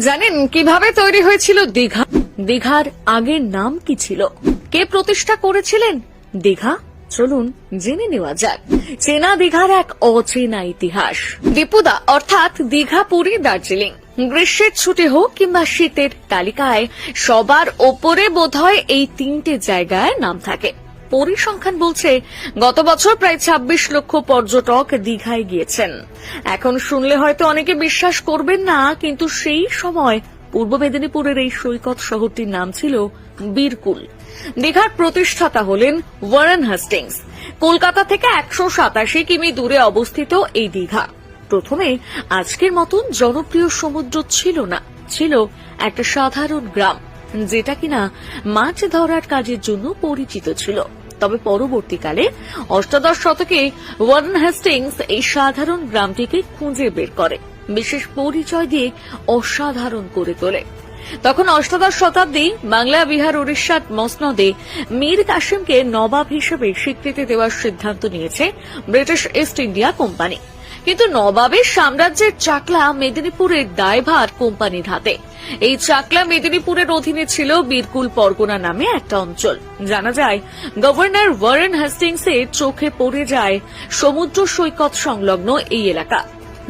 জানেন কীভাবে তৈরি হয়েছিল দীঘা? দীঘার আগের নাম কি ছিল? কে প্রতিষ্ঠা করেছিলেন? দীঘা? চলুন জেনে নেওয়া যাক। চেনা দীঘার এক অচেনা ইতিহাস। দীপুদা, অর্থাৎ দীঘা, পুরী, দার্জিলিং। গ্রীষ্মের ছুটি হোক কিংবা শীতের তালিকায়, সবার ওপরে বোধহয় এই তিনটে জায়গায় নাম থাকে। পরিসংখ্যান বলছে, গত বছর প্রায় ২৬ লক্ষ পর্যটক দীঘায় গিয়েছেন। এখন শুনলে হয়তো অনেকে বিশ্বাস করবেন না, কিন্তু সেই সময় পূর্ব মেদিনীপুরের এই সৈকত শহরটির নাম ছিল বীরকুল। দীঘার প্রতিষ্ঠাতা হলেন ওয়ারেন হাস্টিংস। কলকাতা থেকে একশো সাতাশি কিমি দূরে অবস্থিত এই দীঘা। প্রথমে আজকের মতন জনপ্রিয় সমুদ্র ছিল না, ছিল একটা সাধারণ গ্রাম, যেটা কিনা মাছ ধরার কাজের জন্য পরিচিত ছিল। তবে পরবর্তীকালে অষ্টাদশ শতকে ওয়ার্ন হেস্টিংস এই সাধারণ গ্রামটিকে খুঁজে বের করে। বিশেষ পরিচয় দিয়ে অসাধারণ করে তোলে। তখন অষ্টাদশ শতাব্দী বাংলা, বিহার উড়িষ্যার মসনদে মীর কাসিমকে নবাব হিসেবে স্বীকৃতি দেওয়ার সিদ্ধান্ত নিয়েছে ব্রিটিশ ইস্ট ইন্ডিয়া কোম্পানি। কিন্তু নবাবের সাম্রাজ্যের চাকলা মেদিনীপুরের দায়ভার কোম্পানির হাতে। এই চাকলা মেদিনীপুরের অধীনে ছিল বীরকুল পরগনা নামে একটা অঞ্চল। জানা যায়, গভর্নর ওয়ারেন হেস্টিংস এর চোখে পড়ে যায় সমুদ্র সৈকত সংলগ্ন এই এলাকা।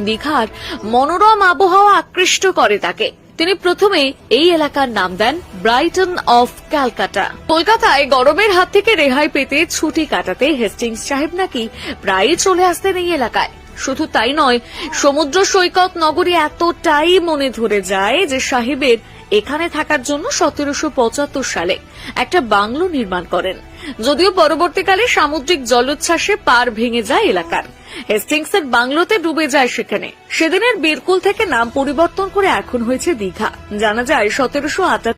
দীঘার মনোরম আবহাওয়া আকৃষ্ট করে তাকে। তিনি প্রথমে এই এলাকার নাম দেন ব্রাইটন অফ ক্যালকাটা। কলকাতায় গরমের হাত থেকে রেহাই পেতে ছুটি কাটাতে হেস্টিংস সাহেব নাকি প্রায়ই চলে আসতেন এই এলাকায়। শুধু তাই নয়, সমুদ্র সৈকত নগরী এতটাই মনে ধরে যায় যে সাহেবের এখানে থাকার জন্য সতেরোশো পঁচাত্তর সালে একটা বাংলো নির্মাণ করেন। যদিও পরবর্তীকালে সামুদ্রিক জলোচ্ছ্বাসে পার ভেঙে যায় এলাকার। হেস্টিংসের বাংলোতে ডুবে যায় সেখানে। সেদিনের বীরকুল থেকে নাম পরিবর্তন করে এখন হয়েছে দীঘা। জানা যায়, সতেরোশো